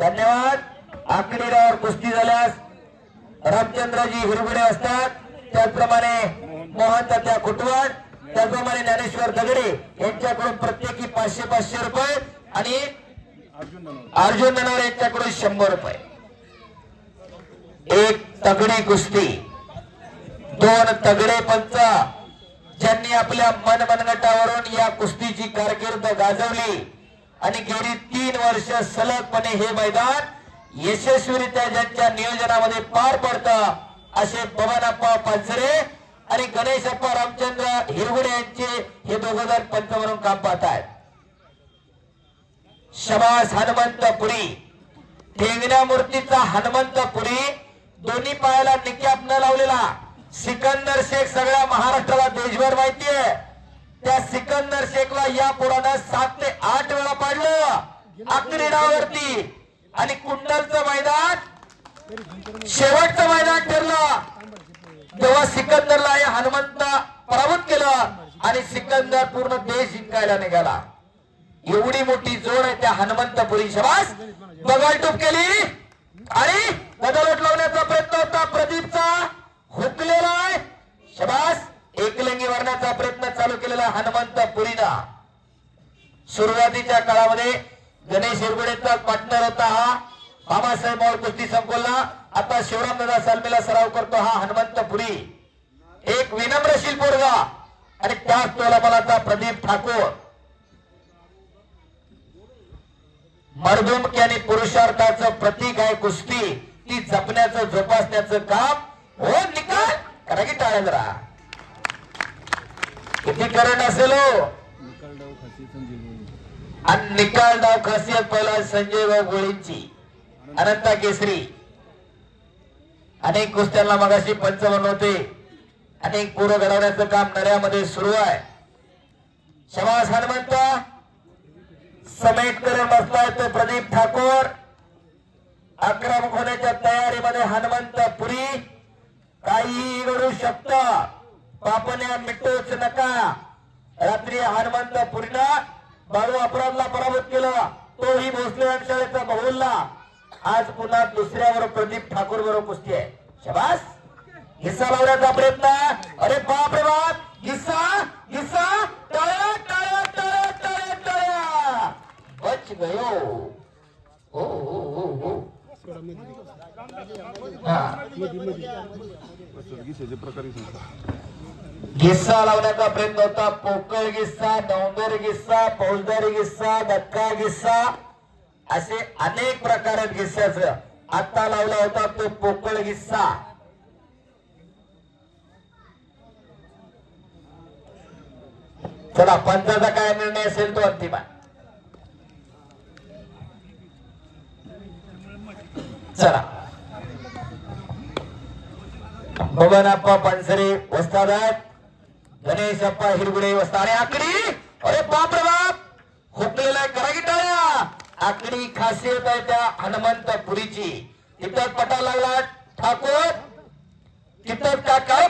धन्यवाद. आकडेरावर कुस्ती झाल्यास रामचंद्रजी हिरगुडे असतात. त्याचप्रमाणे मोहन तात्या कुटवण त्याचप्रमाणे ज्ञानेश्वर दगडे यांच्याकडून प्रत्येकी पाचशे पाचशे रुपये आणि अर्जुन ननवर यांच्याकडून शंभर रुपये. एक तगडी कुस्ती. दोन तगडे पंच. ज्यांनी आपल्या मनमनगटावरून या कुस्तीची कारकीर्द गाजवली. आणि गेली तीन वर्ष सलगपणे हे मैदान यशस्वीरित्या ज्यांच्या नियोजनामध्ये पार पडतं असे बबनप्पा पानसरे आणि गणेशप्पा रामचंद्र हिरगुडे यांचे हे दोघ जण पंच म्हणून काम पाहत आहेत शबास हनुमंतपुरी ठेंगण्या मूर्तीचा हनुमंतपुरी दोन्ही पायाला निक्याप न लावलेला सिकंदर शेख सगळ्या महाराष्ट्राला देशभर माहितीये त्या सिकंदर शेखला या पुरानं सात ते आठ वेळा पाडलं. आखरी आणि कुंडलचं मैदान शेवटचं मैदान ठरलं. तेव्हा सिकंदरला हे हनुमंत पराभूत केलं आणि सिकंदर पूर्ण देश जिंकायला निघाला. एवढी मोठी जोड आहे त्या हनुमंतपुरी शबास. बगलटूप केली. आणि बदलट लावण्याचा प्रयत्न होता. प्रदीपचा हुकलेला आहे शबास एकलिंगी वरण्याचा प्रयत्न चालू हनुमंत हनुमंतपुरीला. सुरुवातीच्या काळामध्ये गणेश हिरगुडेचा पार्टनर होता हा. बाबासाहेब मोळ कुस्ती संकुलला. आता शिवराम दादा सालमेला सराव करतो हा हनुमंत पुरी एक विनम्रशील पोरगा आणि त्याच तोलाबलाचा प्रदीप ठाकूर. मर्दुमकी आणि पुरुषार्थाचं प्रतीक आहे कुस्ती. ती जपण्याचं जोपासण्याचं काम. हो निकाल. करा की टाळ्या जरा. करंट असेल आणि निकाल डाव खासियत पहिला संजय भाऊ गोळींची. अनंता केसरी. अनेक कुस्त्यांना मगाशी पंच बनवते अनेक पूर घडवण्याचं काम नऱ्यामध्ये सुरू आहे. शबास हनुमंत. समेट करून बसलाय तो प्रदीप ठाकूर. आक्रमक होण्याच्या तयारीमध्ये हनुमंत पुरी. काही घडू शकता. पापण्या मिटूच नका. रात्री हनुमंत पुरीनं बाळू अपराधला पराभूत केलं. तोही भोसले शाळेचा बहुलला. आज पुन्हा दुसऱ्यावर प्रदीप ठाकूर बरोबर कुस्ती आहे. शबास. हिस्सा लावण्याचा प्रयत्न. अरे बाप रे बाप. हिस्सा हिस्सा टाळ्या टाळ्या टाळ्या टाळ्या टाळ्या. बच गयो. हो हो हो हो. हा. गिस्सा लावण्याचा प्रयत्न होता पोकळ गिस्सा डोंगर गिस्सा फौजदारी गिस्सा धक्का गिस्सा असे अनेक प्रकार आहेत आता लावला होता तो पोकळ गिस्सा चला पंचाचा काय निर्णय असेल तो अंतिम आहे चला बबनप्पा पानसरे वस्ताद आहेत गणेश अप्पा हिरगुडे वस्ता आकडी. अरे बाप रे बाप. हुकलेला करा की टाळ्या आकडी खासियत आहे त्या हनुमंत पुरीची तिथं पटा लागला ठाकूर तिथं टाका काय